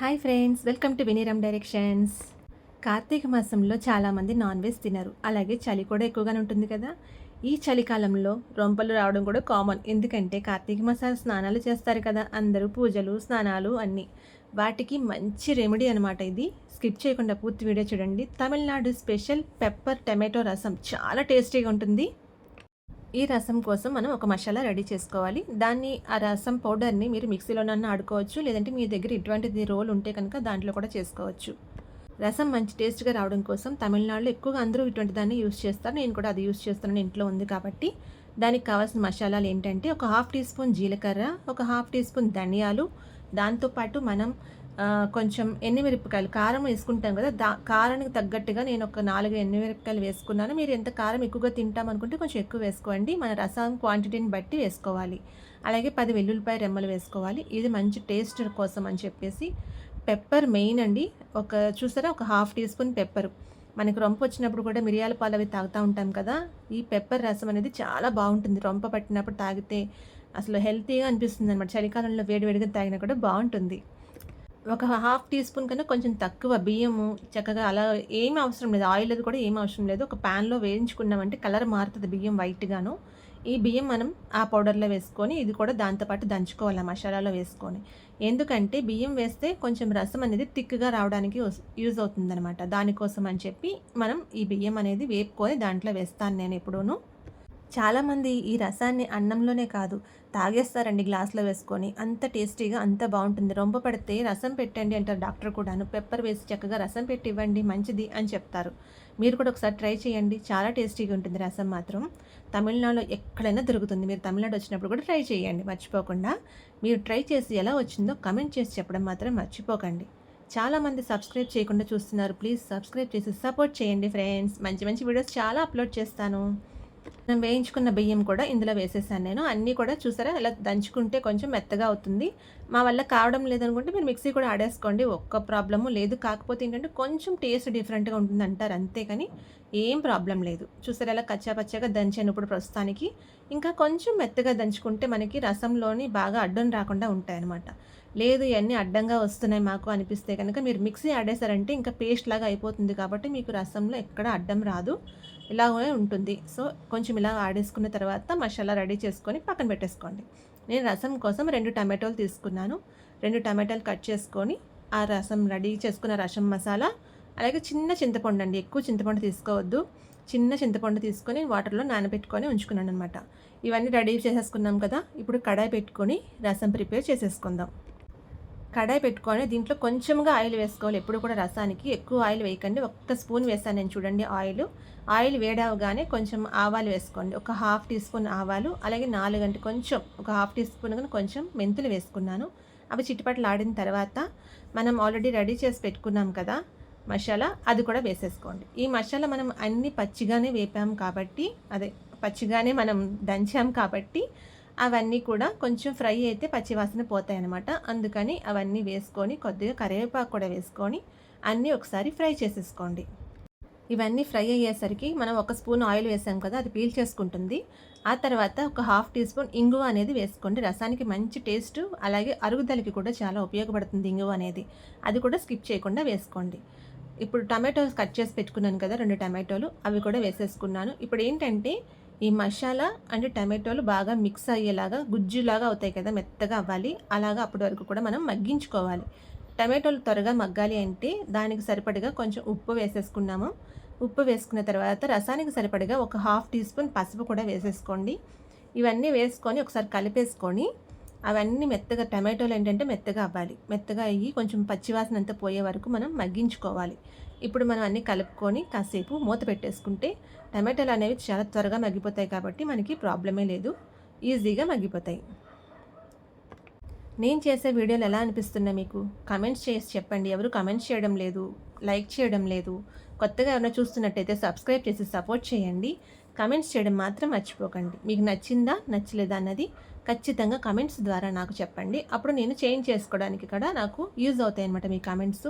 Hi friends welcome to వినీరం directions. Karthika మాసంలో చాలామంది నాన్ వెజ్ తినరు. అలాగే చలి కూడా ఎక్కువగానే ఉంటుంది కదా. ఈ చలికాలంలో రొంపలు రావడం కూడా కామన్. ఎందుకంటే కార్తీక మాసాలు స్నానాలు చేస్తారు కదా. అందరూ పూజలు స్నానాలు అన్నీ. వాటికి మంచి రెమెడీ అనమాట ఇది. స్కిప్ చేయకుండా పూర్తి వీడియో చూడండి. తమిళనాడు స్పెషల్ పెప్పర్ టమాటో రసం. చాలా టేస్టీగా ఉంటుంది. ఈ రసం కోసం మనం ఒక మసాలా రెడీ చేసుకోవాలి. దాన్ని ఆ రసం పౌడర్ని మీరు మిక్సీలోనన్నా ఆడుకోవచ్చు. లేదంటే మీ దగ్గర ఇటువంటిది రోల్ ఉంటే కనుక దాంట్లో కూడా చేసుకోవచ్చు. రసం మంచి టేస్ట్గా రావడం కోసం తమిళనాడులో ఎక్కువగా అందరూ ఇటువంటి దాన్ని యూస్ చేస్తారు. నేను కూడా అది యూస్ చేస్తున్నాను. ఇంట్లో ఉంది కాబట్టి. దానికి కావాల్సిన మసాలాలు ఏంటంటే ఒక హాఫ్ టీ స్పూన్ జీలకర్ర ఒక హాఫ్ టీ స్పూన్ ధనియాలు. దాంతోపాటు మనం కొంచెం ఎన్నిమిరపకాయలు కారం వేసుకుంటాం కదా దా కారానికి తగ్గట్టుగా నేను ఒక నాలుగు ఎన్నిమిరపకాయలు వేసుకున్నాను. మీరు ఎంత కారం ఎక్కువగా తింటాం అనుకుంటే కొంచెం ఎక్కువ వేసుకోండి. మన రసం క్వాంటిటీని బట్టి వేసుకోవాలి. అలాగే పది వెల్లుల్లిపాయ రెమ్మలు వేసుకోవాలి. ఇది మంచి టేస్ట్ కోసం అని చెప్పేసి పెప్పర్ మెయిన్ అండి. ఒక చూసారా? ఒక హాఫ్ టీ స్పూన్ పెప్పర్. మనకి రొంప వచ్చినప్పుడు కూడా మిరియాల పాలు అవి తాగుతూ ఉంటాం కదా ఈ పెప్పర్ రసం అనేది చాలా బాగుంటుంది. రొంప పట్టినప్పుడు తాగితే అసలు హెల్తీగా అనిపిస్తుంది అనమాట చలికాలంలో వేడివేడిగా తాగినా కూడా బాగుంటుంది. ఒక హాఫ్ టీ స్పూన్ కన్నా కొంచెం తక్కువ బియ్యము చక్కగా అలా ఏమి అవసరం లేదు. ఆయిల్ అది కూడా ఏం అవసరం లేదు. ఒక ప్యాన్లో వేయించుకున్నామంటే కలర్ మారుతుంది బియ్యం వైట్గాను ఈ బియ్యం మనం ఆ పౌడర్లో వేసుకొని ఇది కూడా దాంతోపాటు దంచుకోవాలి మసాలాలో వేసుకొని. ఎందుకంటే బియ్యం వేస్తే కొంచెం రసం అనేది థిక్గా రావడానికి యూజ్ అవుతుందనమాట దానికోసం అని చెప్పి మనం ఈ బియ్యం అనేది వేపుకొని దాంట్లో వేస్తాను నేను ఎప్పుడూను. చాలామంది ఈ రసాన్ని అన్నంలోనే కాదు తాగేస్తారండి గ్లాస్లో వేసుకొని. అంత టేస్టీగా అంత బాగుంటుంది. రొంప పడితే రసం పెట్టండి అంటారు డాక్టర్ కూడాను. పెప్పర్ వేసి చక్కగా రసం పెట్టి ఇవ్వండి మంచిది అని చెప్తారు. మీరు కూడా ఒకసారి ట్రై చేయండి. చాలా టేస్టీగా ఉంటుంది రసం మాత్రం. తమిళనాడులో ఎక్కడైనా దొరుకుతుంది. మీరు తమిళనాడు వచ్చినప్పుడు కూడా ట్రై చేయండి. మర్చిపోకుండా. మీరు ట్రై చేసి ఎలా వచ్చిందో కమెంట్ చేసి చెప్పడం మాత్రం మర్చిపోకండి. చాలామంది సబ్స్క్రైబ్ చేయకుండా చూస్తున్నారు. ప్లీజ్ సబ్స్క్రైబ్ చేసి సపోర్ట్ చేయండి ఫ్రెండ్స్. మంచి మంచి వీడియోస్ చాలా అప్లోడ్ చేస్తాను. నేను వేయించుకున్న బియ్యం కూడా ఇందులో వేసేసాను నేను. అన్నీ కూడా చూసారా? ఇలా దంచుకుంటే కొంచెం మెత్తగా అవుతుంది. మా వల్ల కావడం లేదనుకుంటే మీరు మిక్సీ కూడా ఆడేసుకోండి. ఒక్క ప్రాబ్లము లేదు. కాకపోతే ఏంటంటే కొంచెం టేస్ట్ డిఫరెంట్గా ఉంటుంది అంటారు. అంతేకాని ఏం ప్రాబ్లం లేదు. చూసారా? ఇలా కచ్చాపచ్చాగా దంచాను ఇప్పుడు ప్రస్తుతానికి. ఇంకా కొంచెం మెత్తగా దంచుకుంటే మనకి రసంలోని బాగా అడ్డం రాకుండా ఉంటాయి అన్నమాట లేదు ఇవన్నీ అడ్డంగా వస్తున్నాయి మాకు అనిపిస్తే కనుక మీరు మిక్సీ ఆడేశారంటే ఇంకా పేస్ట్ లాగా అయిపోతుంది కాబట్టి మీకు రసంలో ఎక్కడ అడ్డం రాదు. ఇలాగే ఉంటుంది. సో కొంచెం ఇలా ఆడేసుకున్న తర్వాత మసాలా రెడీ చేసుకొని పక్కన పెట్టేసుకోండి. నేను రసం కోసం రెండు టమాటోలు తీసుకున్నాను. రెండు టమాటాలు కట్ చేసుకొని ఆ రసం రెడీ చేసుకున్న రసం మసాలా అలాగే చిన్న చింతపండు అండి. ఎక్కువ చింతపండు తీసుకోవద్దు. చిన్న చింతపండు తీసుకొని వాటర్లో నానబెట్టుకొని ఉంచుకున్నాను అనమాట ఇవన్నీ రెడీ చేసేసుకున్నాం కదా. ఇప్పుడు కడాయి పెట్టుకొని రసం ప్రిపేర్ చేసేసుకుందాం. కడాయి పెట్టుకొని దీంట్లో కొంచెంగా ఆయిల్ వేసుకోవాలి. ఎప్పుడు కూడా రసానికి ఎక్కువ ఆయిల్ వేయకండి. ఒక్క స్పూన్ వేసాను నేను చూడండి ఆయిల్. ఆయిల్ వేడవగానే కొంచెం ఆవాలు వేసుకోండి. ఒక హాఫ్ టీ స్పూన్ ఆవాలు అలాగే నాలుగు కొంచెం ఒక హాఫ్ టీ స్పూన్ కానీ కొంచెం మెంతులు వేసుకున్నాను. అవి చిట్టుపట్లు ఆడిన తర్వాత మనం ఆల్రెడీ రెడీ చేసి పెట్టుకున్నాం కదా మసాలా అది కూడా వేసేసుకోండి. ఈ మసాలా మనం అన్ని పచ్చిగానే వేపాం కాబట్టి అదే పచ్చిగానే మనం దంచాం కాబట్టి అవన్నీ కూడా కొంచెం ఫ్రై అయితే పచ్చివాసన పోతాయి అనమాట అందుకని అవన్నీ వేసుకొని కొద్దిగా కరివేపాకు కూడా వేసుకొని అన్నీ ఒకసారి ఫ్రై చేసేసుకోండి. ఇవన్నీ ఫ్రై అయ్యేసరికి మనం ఒక స్పూన్ ఆయిల్ వేసాం కదా అది పీల్ చేసుకుంటుంది. ఆ తర్వాత ఒక హాఫ్ టీ స్పూన్ ఇంగువ అనేది వేసుకోండి. రసానికి మంచి టేస్ట్ అలాగే అరుగుదలకి కూడా చాలా ఉపయోగపడుతుంది ఇంగువ అనేది. అది కూడా స్కిప్ చేయకుండా వేసుకోండి. ఇప్పుడు టమాటోస్ కట్ చేసి పెట్టుకున్నాను కదా రెండు టమాటోలు అవి కూడా వేసేసుకున్నాను. ఇప్పుడు ఏంటంటే ఈ మసాలా అంటే టమాటోలు బాగా మిక్స్ అయ్యేలాగా గుజ్జులాగా అవుతాయి కదా మెత్తగా అవ్వాలి. అలాగా అప్పటి వరకు కూడా మనం మగ్గించుకోవాలి. టమాటోలు త్వరగా మగ్గాలి అంటే దానికి సరిపడిగా కొంచెం ఉప్పు వేసేసుకున్నాము. ఉప్పు వేసుకున్న తర్వాత రసానికి సరిపడిగా ఒక హాఫ్ టీ స్పూన్ పసుపు కూడా వేసేసుకోండి. ఇవన్నీ వేసుకొని ఒకసారి కలిపేసుకొని అవన్నీ మెత్తగా టమాటోలు ఏంటంటే మెత్తగా అవ్వాలి. మెత్తగా అయ్యి కొంచెం పచ్చివాసన అంతా పోయే వరకు మనం మగ్గించుకోవాలి. ఇప్పుడు మనం అన్నీ కలుపుకొని కాసేపు మూత పెట్టేసుకుంటే టమాటాలు అనేవి చాలా త్వరగా మగ్గిపోతాయి కాబట్టి మనకి ప్రాబ్లమే లేదు. ఈజీగా మగ్గిపోతాయి. నేను చేసే వీడియోలు ఎలా అనిపిస్తున్నాయి మీకు? కమెంట్స్ చేసి చెప్పండి. ఎవరు కమెంట్స్ చేయడం లేదు లైక్ చేయడం లేదు కొత్తగా ఎవరైనా చూస్తున్నట్టయితే సబ్స్క్రైబ్ చేసి సపోర్ట్ చేయండి. కమెంట్స్ చేయడం మాత్రం మర్చిపోకండి. మీకు నచ్చిందా నచ్చలేదా అన్నది ఖచ్చితంగా కమెంట్స్ ద్వారా నాకు చెప్పండి. అప్పుడు నేను చేంజ్ చేసుకోవడానికి కూడా నాకు యూజ్ అవుతాయి అనమాట మీ కమెంట్స్.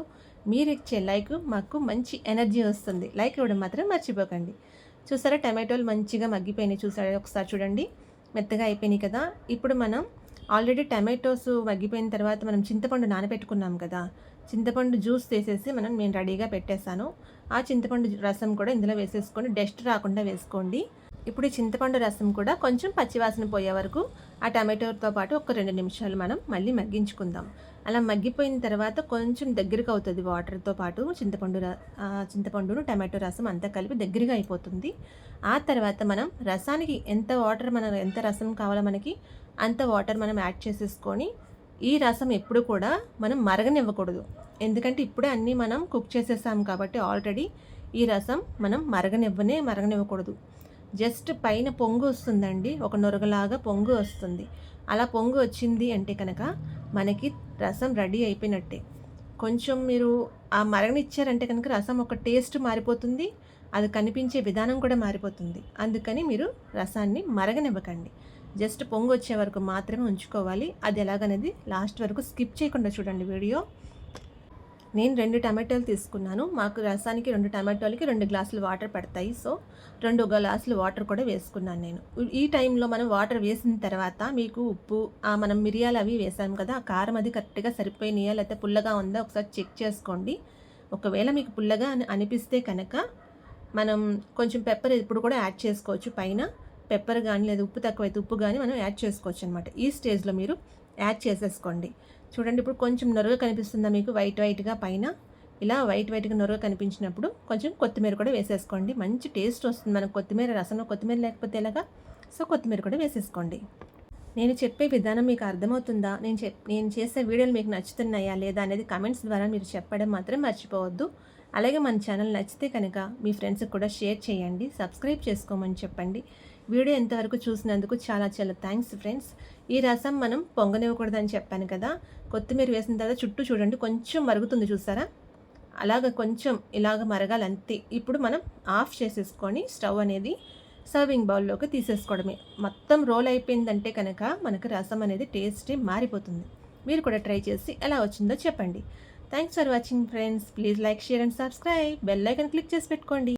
మీరు ఇచ్చే లైక్ మాకు మంచి ఎనర్జీ వస్తుంది. లైక్ ఇవ్వడం మాత్రం మర్చిపోకండి. చూసారా టమాటోలు మంచిగా మగ్గిపోయినాయి చూసారా? ఒకసారి చూడండి. మెత్తగా అయిపోయినాయి కదా. ఇప్పుడు మనం ఆల్రెడీ టమాటోస్ మగ్గిపోయిన తర్వాత మనం చింతపండు నానబెట్టుకున్నాం కదా. చింతపండు జ్యూస్ తీసేసి మనం నేను రెడీగా పెట్టేశాను. ఆ చింతపండు రసం కూడా ఇందులో వేసేసుకొని డస్ట్ రాకుండా వేసుకోండి. ఇప్పుడు ఈ చింతపండు రసం కూడా కొంచెం పచ్చివాసన పోయే వరకు ఆ టమాటోతో పాటు ఒక రెండు నిమిషాలు మనం మళ్ళీ మగ్గించుకుందాం. అలా మగ్గిపోయిన తర్వాత కొంచెం దగ్గరకు అవుతుంది వాటర్తో పాటు చింతపండు చింతపండును టమాటో రసం అంతా కలిపి దగ్గరగా అయిపోతుంది. ఆ తర్వాత మనం రసానికి ఎంత వాటర్ మన ఎంత రసం కావాలో మనకి అంత వాటర్ మనం యాడ్ చేసేసుకొని ఈ రసం ఎప్పుడు కూడా మనం మరగనివ్వకూడదు. ఎందుకంటే ఇప్పుడే అన్నీ మనం కుక్ చేసేసాం కాబట్టి ఆల్రెడీ ఈ రసం మనం మరగనివ్వనే మరగనివ్వకూడదు. జస్ట్ పైన పొంగు వస్తుందండి ఒక నొరగలాగా పొంగు వస్తుంది. అలా పొంగు వచ్చింది అంటే కనుక మనకి రసం రెడీ అయిపోయినట్టే. కొంచెం మీరు ఆ మరగనిచ్చారంటే కనుక రసం ఒక టేస్ట్ మారిపోతుంది అది కనిపించే విధానం కూడా మారిపోతుంది. అందుకని మీరు రసాన్ని మరగనివ్వకండి. జస్ట్ పొంగు వచ్చే వరకు మాత్రమే ఉంచుకోవాలి. అది ఎలాగనేది లాస్ట్ వరకు స్కిప్ చేయకుండా చూడండి వీడియో. నేను రెండు టమాటోలు తీసుకున్నాను. మాకు రసానికి రెండు టమాటోలకి రెండు గ్లాసులు వాటర్ పడతాయి. సో రెండు గ్లాసులు వాటర్ కూడా వేసుకున్నాను నేను. ఈ టైంలో మనం వాటర్ వేసిన తర్వాత మీకు ఉప్పు మనం మిరియాలు అవి వేసాం కదా ఆ కారం అది కరెక్ట్గా సరిపోయినాయా లేకపోతే పుల్లగా ఉందా ఒకసారి చెక్ చేసుకోండి. ఒకవేళ మీకు పుల్లగా అని అనిపిస్తే కనుక మనం కొంచెం పెప్పర్ ఇప్పుడు కూడా యాడ్ చేసుకోవచ్చు. పైన పెప్పర్ కానీ లేదా ఉప్పు తక్కువైతే ఉప్పు కానీ మనం యాడ్ చేసుకోవచ్చు అనమాట ఈ స్టేజ్లో మీరు యాడ్ చేసేసుకోండి. చూడండి ఇప్పుడు కొంచెం నొరగ కనిపిస్తుందా మీకు? వైట్ వైట్గా పైన. ఇలా వైట్ వైట్గా నొరగ కనిపించినప్పుడు కొంచెం కొత్తిమీర కూడా వేసేసుకోండి. మంచి టేస్ట్ వస్తుంది మనకు. కొత్తిమీర రసంలో కొత్తిమీర లేకపోతే ఎలాగా? సో కొత్తిమీర కూడా వేసేసుకోండి. నేను చెప్పే విధానం మీకు అర్థమవుతుందా? నేను చెప్ నేను చేసే వీడియోలు మీకు నచ్చుతున్నాయా లేదా అనేది కమెంట్స్ ద్వారా మీరు చెప్పడం మాత్రం మర్చిపోవద్దు. అలాగే మన ఛానల్ నచ్చితే కనుక మీ ఫ్రెండ్స్కి కూడా షేర్ చేయండి. సబ్స్క్రైబ్ చేసుకోమని చెప్పండి. వీడియో ఎంతవరకు చూసినందుకు చాలా చాలా థ్యాంక్స్ ఫ్రెండ్స్. ఈ రసం మనం పొంగనివ్వకూడదని చెప్పాను కదా కొత్తిమీర వేసిన తర్వాత చుట్టూ చూడండి కొంచెం మరుగుతుంది చూసారా? అలాగ కొంచెం ఇలాగ మరగాలంతే ఇప్పుడు మనం ఆఫ్ చేసేసుకొని స్టవ్ అనేది సర్వింగ్ బౌల్లోకి తీసేసుకోవడమే. మొత్తం రోల్ అయిపోయిందంటే కనుక మనకు రసం అనేది టేస్టీ మారిపోతుంది. మీరు కూడా ట్రై చేసి ఎలా వచ్చిందో చెప్పండి. Thanks for watching friends. Please like share and subscribe. Bell icon click చేసి పెట్టుకోండి.